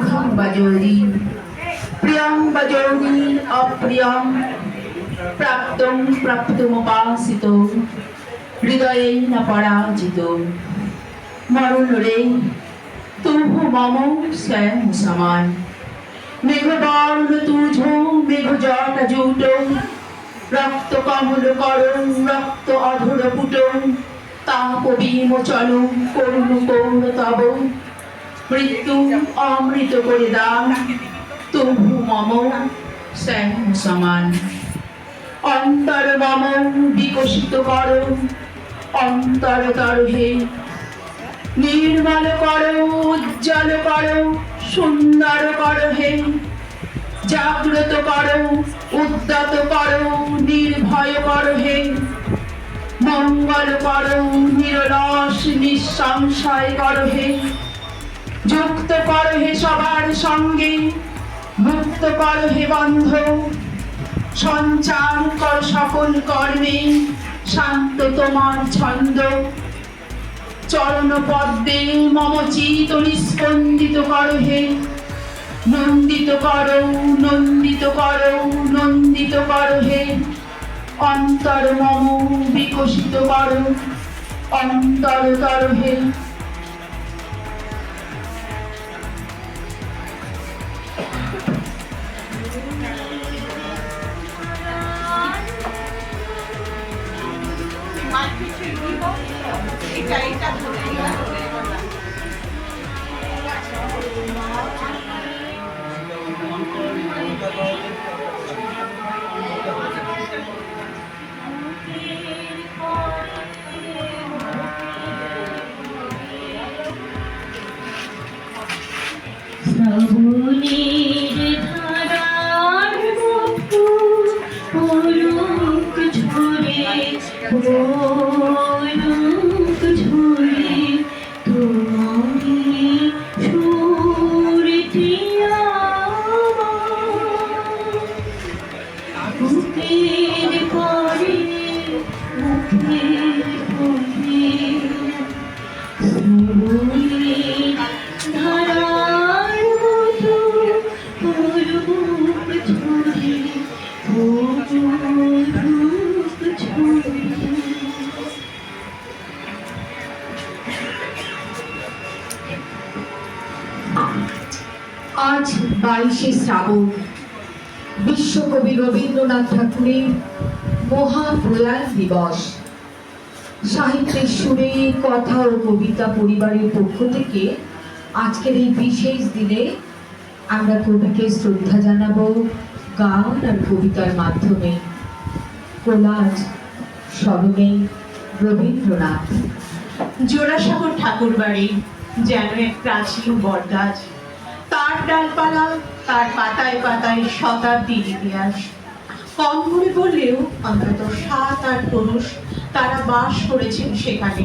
সুখম বাজৌরি প্রিয়ং বাজৌরি অপ্রিয়ং প্রাপ্তং প্রাপ্তমুপাসিত হৃদয়ে না পরাজিত মরণ তুহু মম স্বয়ং সমান মেঘবর্ণ তুঝ মেঘ জট জুট রক্ত কমল করং রক্ত অধর পুট তাপ বিমোচন করুণ কৌর তব মৃত্যু অমৃত করে দাও তবু মম স্যাম সমান। অন্তর মম বিকশিত কর, অন্তর তর হে নির্মল কর, উজ্জ্বল কর, সুন্দর কর হে। জাগ্রত কর, উদ্যত কর, নির্ভয় কর হে। মঙ্গল কর, নিরলস, নিঃসংশয় কর হে। যুক্ত কর হে সবার সঙ্গে, মুক্ত কর হে বন্ধ। সঞ্চার কর সকল কর্মে, শান্ত তোমার ছন্দ। চরণ পদ্মে মম চিত নিস্পন্দিত কর হে। নন্দিত কর নন্দিত কর নন্দিত কর হে। অন্তর মম বিকশিত কর, অন্তর তর হে। picadita por. বাইশে শ্রাবণ। বিশ্বকবি রবীন্দ্রনাথ ঠাকুরের মহাপ্রয়াণ দিবস। সাহিত্যের সুরে, কথা ও কবিতা পরিবারের পক্ষ থেকে আজকের এই বিশেষ দিনে আমরা কবিকে শ্রদ্ধা জানাব গান আর কবিতার মাধ্যমে। কোলাজ স্মরণে রবীন্দ্রনাথ। জোড়াসাগর ঠাকুর বাড়ি যেন এক প্রাচীন বটগাছ। তার ডালপালা, তার পাতায় পাতায় শতাব্দীর ইতিহাস। কম করে বললেও অন্তত সাত আট পুরুষ তারা বাস করেছেন সেখানে।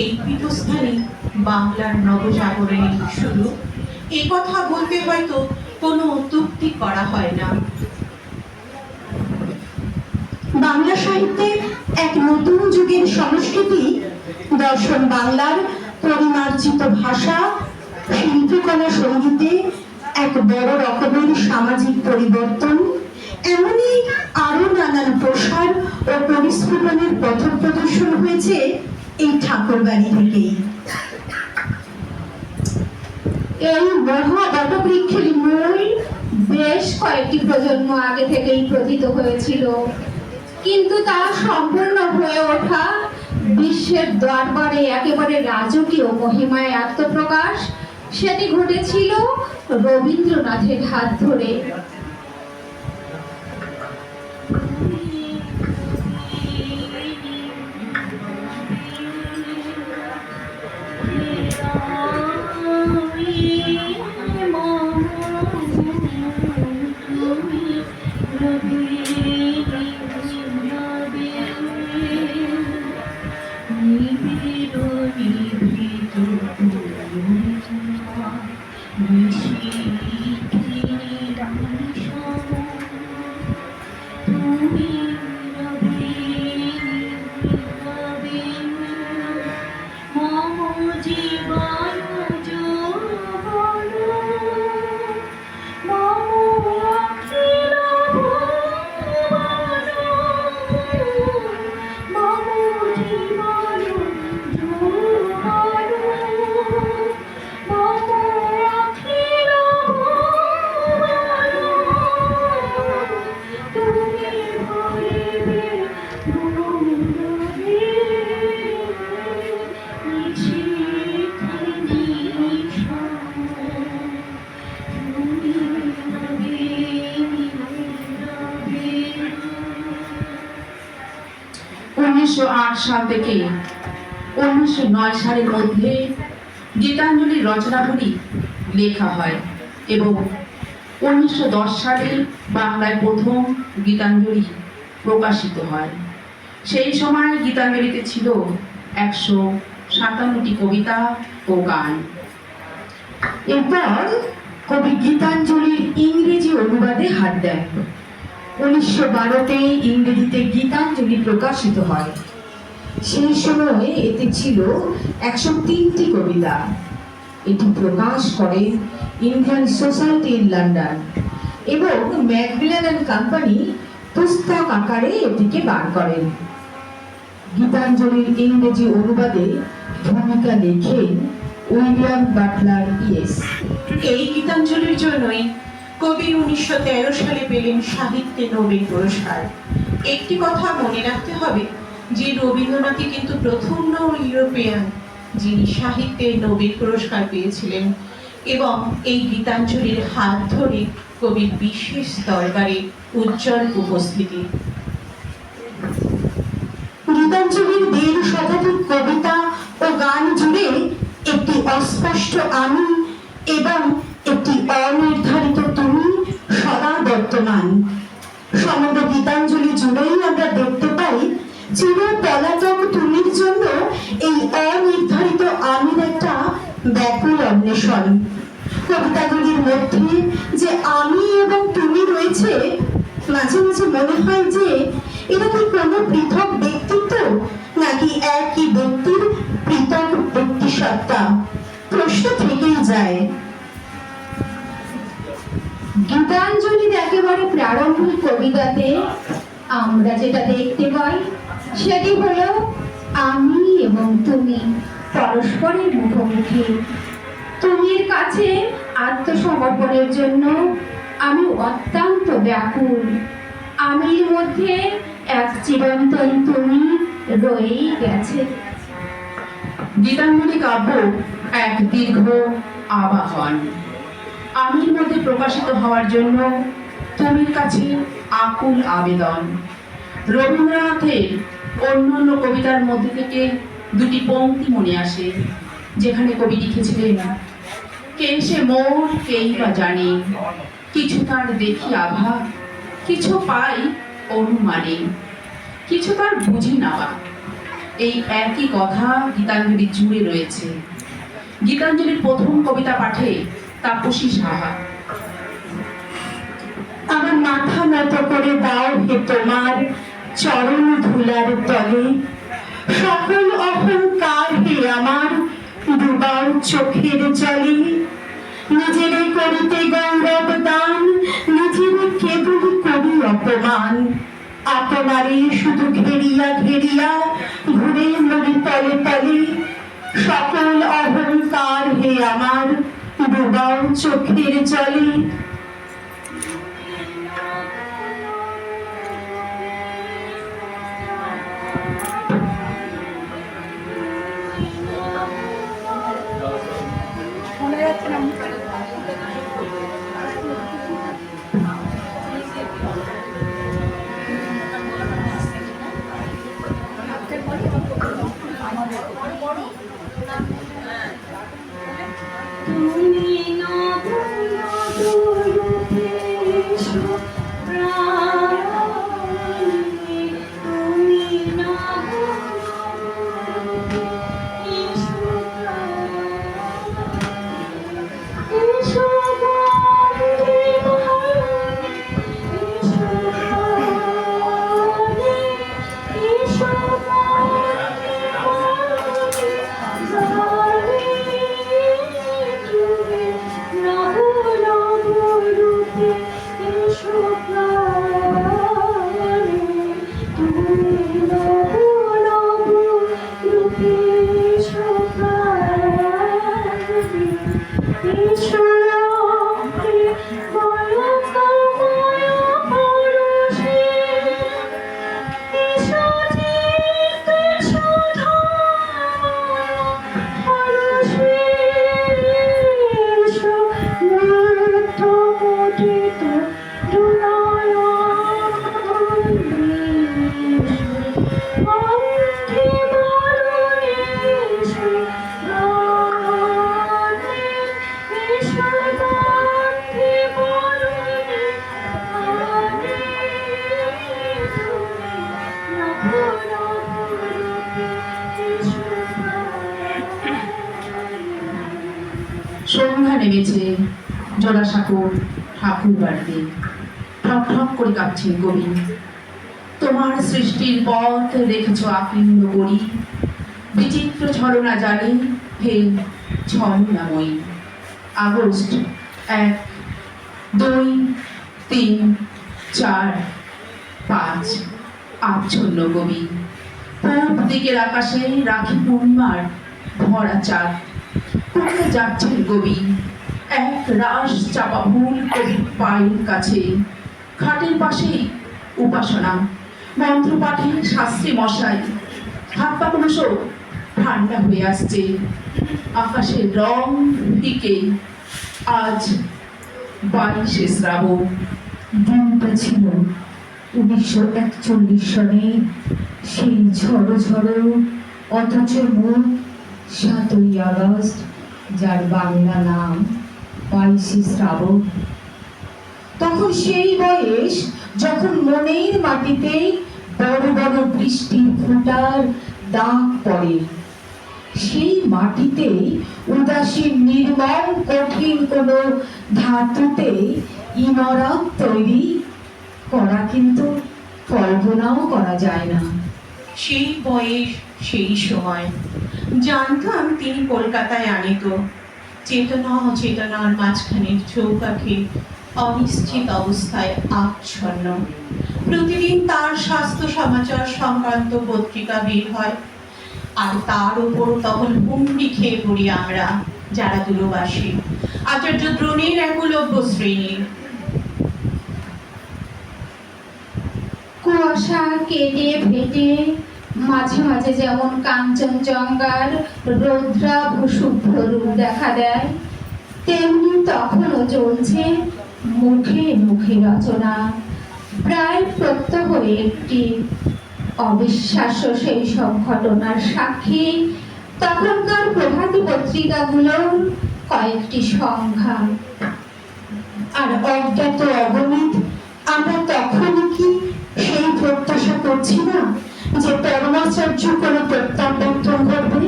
এই পীঠস্থানে বাংলার নবজাগরণের শুরু। এ কথা বলতে হয়তো কোনো অত্যুক্তি করা হয় না। বাংলা সাহিত্যে এক নতুন যুগের সংস্কৃতি, দর্শন বাংলার পরিমার্জিত ভাষা শিল্পকলা সঙ্গীতে এক বড় রকমের সামাজিক পরিবর্তন, এমনই আরও নানান প্রসার ও পরিস্ফুটনের পথ প্রদর্শন হয়েছে এই ঠাকুরবাড়ি থেকেই এই মহা বটবৃক্ষের মূল বেশ কয়েকটি প্রজন্ম আগে থেকেই প্রথিত হয়েছিল। কিন্তু তা সম্পূর্ণ হয়ে ওঠা বিশ্বের দরবারে একেবারে রাজকীয় মহিমায় আত্মপ্রকাশ সেটি ঘটেছিল রবীন্দ্রনাথের হাত ধরে। উনিশশো সাল থেকে উনিশশো নয় সালের মধ্যে গীতাঞ্জলির লেখা হয় এবং উনিশশো সালে বাংলায় প্রথম গীতাঞ্জলি প্রকাশিত হয়। সেই সময় গীতাঞ্জলিতে ছিল একশো সাতান্নটি কবিতা ও গান। এরপর কবি গীতাঞ্জলির ইংরেজি অনুবাদে হাত দেন। উনিশশো বারোতে ইংরেজিতে গীতাঞ্জলি প্রকাশিত হয়। সেই সময়ে এতে ছিল একশো তিনটি কবিতা। এটি প্রকাশ করে ইন্ডিয়ান সোসাইটি ইন লন্ডন এবং ম্যাকমিলান অ্যান্ড কোম্পানি পুস্তক আকারে এটিকে বার করেন। গীতাঞ্জলির ইংরেজি অনুবাদে ভূমিকা লেখেন উইলিয়াম বাটলার ইয়েস। এই গীতাঞ্জলির জন্যই কবি উনিশশো তেরো সালে পেলেন সাহিত্যে নোবেল পুরস্কার। একটি কথা মনে রাখতে হবে যে রবীন্দ্রনাথই কিন্তু প্রথম ইউরোপিয়ান যিনি সাহিত্যে নোবেল পুরস্কার পেয়েছিলেন এবং এই গীতাঞ্জলির হাত ধরে কবির বিশেষ দরবারে উজ্জ্বল উপস্থিতি। গীতাঞ্জলির দেড় শতাধিক কবিতা ও গান জুড়ে একটি অস্পষ্ট আমি এবং একটি অনির্ধারিত বর্তমান। সমগ্র গীতাঞ্জলি জুড়েই আমরা দেখতে পাই চির পলাতক জন্য এই অনির্ধারিত আমির একটা ব্যাকুল অন্বেষণ। কবিতাগুলির মধ্যে যে আমি এবং তুমি রয়েছে, মাঝে মাঝে মনে হয় যে এটা কি কোনো পৃথক ব্যক্তিত্ব নাকি একই ব্যক্তির পৃথক ব্যক্তি সত্তা প্রশ্ন থেকেই যায় গীতাঞ্জলির একেবারে প্রারম্ভিক কবিতাতে আমরা যেটা দেখতে পাই, সেটি হলো, আমি এবং তুমি পরস্পরের মুখোমুখি। তুমির কাছে আত্মসমর্পণের জন্য আমি অত্যন্ত ব্যাকুল। আমির মধ্যে এক চিরন্তন তুমি রয়েই গেছে। গীতাঞ্জলি কাব্য, এক দীর্ঘ আবাহন। আমির মধ্যে প্রকাশিত হওয়ার জন্য তুমির কাছে আকুল আবেদন। রবীন্দ্রনাথের অন্য অন্য কবিতার মধ্যে থেকে দুটি পঙ্ক্তি মনে আসে, যেখানে কবি লিখেছিলেন, কে সে মোর কেই বা জানে, কিছু তার দেখি আভা, কিছু পাই অনুমানে, কিছু তার বুঝি নেওয়া। এই একই কথা গীতাঞ্জলি জুড়ে রয়েছে। গীতাঞ্জলির প্রথম কবিতা পাঠে তাপসী সাহা। আমার মাথা নত করে দাও হে তোমার চরণ ধুলার তলে। সকল অহংকার হে আমার, ডুবাও চোখের জলে। নিজেরে করিতে গৌরব দান, নিজেরে কেবল করি অপমান। আপনারে শুধু ঘেরিয়া ঘেরিয়া, ঘুরে মরি তলে তলে। সকল অহংকার হে আমার ডুবাও চোখের জলে তুমি নব নব জোড়াসাঁকোর ঠাকুর বাড়িতে ঠক ঠক করে কাঁপছেন কবি। তোমার সৃষ্টির পথ রেখেছ আকীর্ণ করি। বিচিত্র ছলনা জালে হে ছলনাময়ী আগস্ট এক, দুই, তিন, চার, পাঁচ, আচ্ছন্ন কবি। পূর্ব দিকের আকাশে রাখি পূর্ণিমার ভরা চাঁদ। কোথায় যাচ্ছেন কবি? এক রাস চাপা ফুল কবির পায়ের কাছে, খাটের পাশেই উপাসনা। মন্ত্র পাঠে শাস্ত্রী মশাই হাত পা ক্রমশ ঠান্ডা হয়ে আসছে। আকাশের রং ফিকে আজ বাইশে শ্রাবণ। দিনটা ছিল উনিশশো একচল্লিশ সনে। সেই ঝড়ো ঝড়ো, অথচ মুখ সাতই আগস্ট, যার বাংলা নাম বাইশে শ্রাবণ তখন সেই বয়স যখন মনের মাটিতে বড় বড় বৃষ্টির ফোঁটার দাগ পড়ে। সেই মাটিতে উদাসীন নির্মল, কঠিন কোনো ধাতুতে ইমারত তৈরি করা কিন্তু কল্পনাও করা যায় না। সেই বয়স, সেই সময়। জানতাম তিনি কলকাতায় আনিত। চেতনা অচেতনার মাঝখানের চৌকাঠে অনিশ্চিত অবস্থায় আচ্ছন্ন। প্রতিদিন তার স্বাস্থ্য সমাচার সংক্রান্ত পত্রিকা বের হয়। আর তার উপর তখন হুমড়ি খেয়ে পড়ি আমরা, যারা দূরবাসী। আচার্য দ্রোণীর একলব্য শ্রেণির কুয়াশা কেটে ফেটে মাঝে মাঝে যেমন কাঞ্চনজঙ্ঘার রৌদ্রাভ শুভ্র রূপ দেখা দেয়, তেমনি তখনও চলছে মুখে মুখে রচনা। প্রায় প্রত্যহ একটি অবিশ্বাস্য সেই সব ঘটনার সাক্ষী তখনকার প্রভাতী পত্রিকাগুলোর কয়েকটি সংখ্যা। আর অজ্ঞাত অগণিত, আমরা তখনই কি সেই প্রত্যাশা করছি না যে পরমাচার্য কোনো প্রত্যাবর্তন করবে?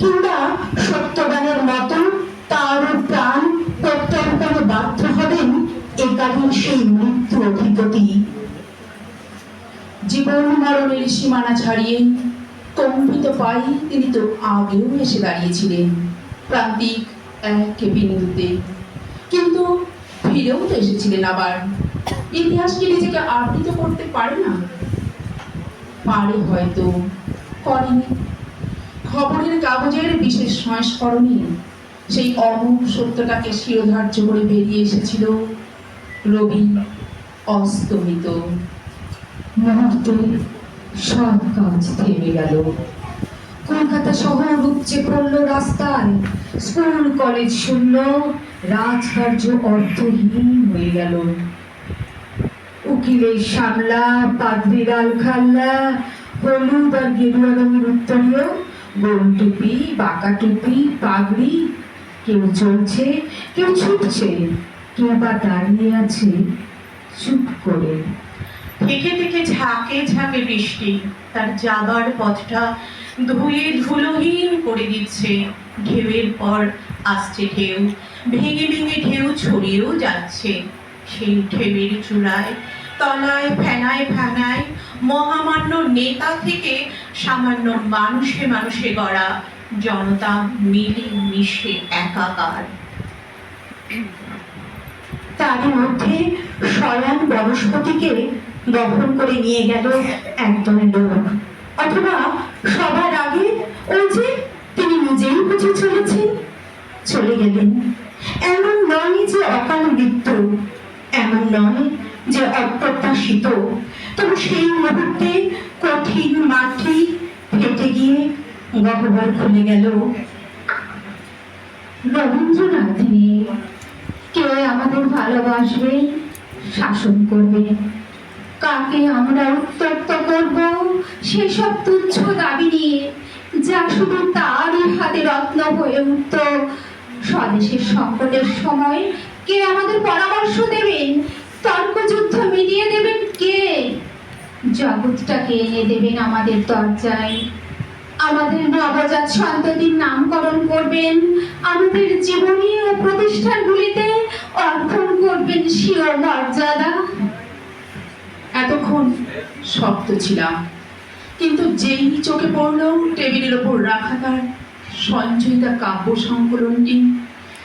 কিংবা সত্যবানের মতো তারও প্রাণ প্রত্যর্পণে বাধ্য হবেন একালীন সেই মৃত্যু অধিপতি? জীবন মরণের সীমানা ছাড়িয়ে কম্পিত পায়ে তিনি তো আগেও এসে দাঁড়িয়েছিলেন, প্রান্তিক এক বিন্দুতে কিন্তু ফিরেও তো এসেছিলেন আবার। ইতিহাস কি নিজেকে আবৃত করতে পারে না? পারে হয়তো, করেনি। খবরের কাগজের বিশেষ সংস্করণে সেই অমুক সত্যটাকে শিরোধার্য করে বেরিয়ে এসেছিল রবি অস্তমিত। মুহূর্তে সব কাজ থেমে গেল। কলকাতা শহর উপচে পড়ল রাস্তায়। স্কুল, কলেজ শূন্য রাজকার্য অর্থহীন হয়ে গেল। উকিলের সামলা পাদ্রির আলখাল্লা, হলুদ আর গেরুয়া রঙের উত্তরীয় গোল টুপি, বাঁকা টুপি, পাগড়ি। কেউ চলছে, কেউ ছুটছে, কেউ বা দাঁড়িয়ে আছে চুপ করে। থেকে থেকে ঝাঁকে ঝাঁকে বৃষ্টি, তার যাবার পথটা ধুয়ে ধুলোহীন করে দিচ্ছে। ঢেউয়ের পর আসছে ঢেউ, ভেঙে ভেঙে ঢেউ ছড়িয়েও যাচ্ছে। সেই ঢেউয়ের চূড়ায় তলায় ফেনায় ফেনায় মহামান্য নেতা থেকে সামান্য মানুষে মানুষে গড়া জনতা মিলে মিশে একাকার। তারই মধ্যে স্বয়ং বনস্পতিকে দখল করে নিয়ে গেল একদলের লোক। অথবা সবার আগে ওই যে তিনি নিজেই বুঝে চলেছেন, চলে গেলেন। এমন নয় যে অকাল মৃত্যু, এমন নয় যে অপ্রত্যাশিত। তবে সেই মুহূর্তে কঠিন মাটি ফেটে গিয়ে গহ্বর খুলে গেল। রবীন্দ্রনাথ নিয়ে কে আমাদের ভালোবাসবে শাসন করবে? কাকে আমরা উত্তপ্ত করব? সেসব তুচ্ছ দাবি নিয়ে যা শুধু তারই হাতে রত্ন হয়ে উঠত। স্বদেশের সংকটের সময় কে আমাদের পরামর্শ দেবেন তর্কযুদ্ধ মিলিয়ে দেবেন কে? জগৎটাকে এনে দেবেন আমাদের দরজায়। আমাদের নবজাত সন্ততির নামকরণ করবেন। আমাদের জীবনী ও প্রতিষ্ঠানগুলিতে অর্পণ করবেন স্বীয় মর্যাদা। এতক্ষণ শক্ত ছিলাম কিন্তু যেই চোখে পড়ল টেবিলের ওপর রাখা তার সঞ্চয়িতা কাব্য সংকলনটি,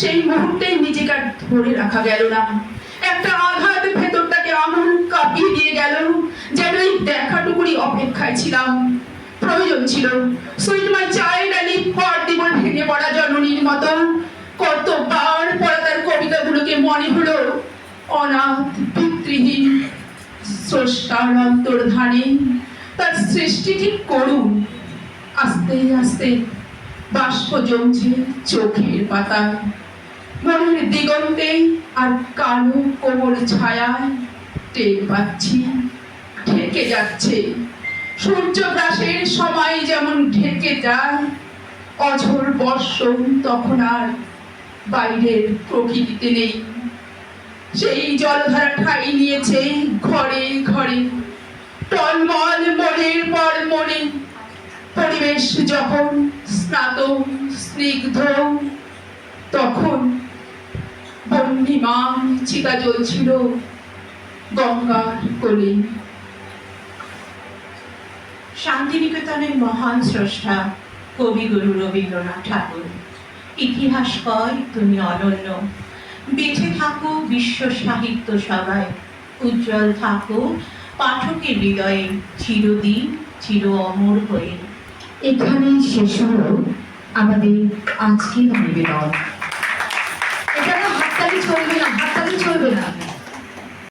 সেই মুহূর্তেই নিজেকে ধরে রাখা গেল না। আমল কাঁপিয়ে দিয়ে গেল। যেন এই দেখাটুকুরই অপেক্ষায় ছিলাম। প্রয়োজন ছিল। সুইট মাই চাইল্ড আলি পর দিবল ভেঙে পড়া জননীর মতো। কতবার পড়া তার কবিতাগুলোকে মনে হলো অনাথ পিতৃহীন স্রষ্টার অন্তর্ধানে। তার সৃষ্টি ঠিক করুন। আস্তে আস্তে বাষ্প জমছে চোখের পাতায়। মনের দিগন্তে আর কালো কোমল ছায়ায় টের পাচ্ছি, ঢেকে যাচ্ছে। সূর্যগ্রাসের সময় যেমন ঢেকে যায়, অঝোর বর্ষণ তখন আর বাইরের প্রকৃতিতে নেই। সেই জলধারা ঠাই নিয়েছে ঘরে ঘরে। টলমল মনের পর মনে, পরিবেশ যখন স্নাত, স্নিগ্ধ, তখন বন্যিমান চিতা জ্বলছিল গঙ্গার কোলে। শান্তিনিকেতনের মহান স্রষ্টা কবিগুরু রবীন্দ্রনাথ ঠাকুর। ইতিহাস কয়, তুমি অনন্য। বেঁচে থাকো বিশ্ব সাহিত্য সভায়। উজ্জ্বল থাকো পাঠকের হৃদয়ে। চিরদিন, চির অমর হয়ে। এখানেই শেষ হলো আমাদের আজকের নিবেদন। এখানে হাততালি চলবে না, হাততালি চলবে না।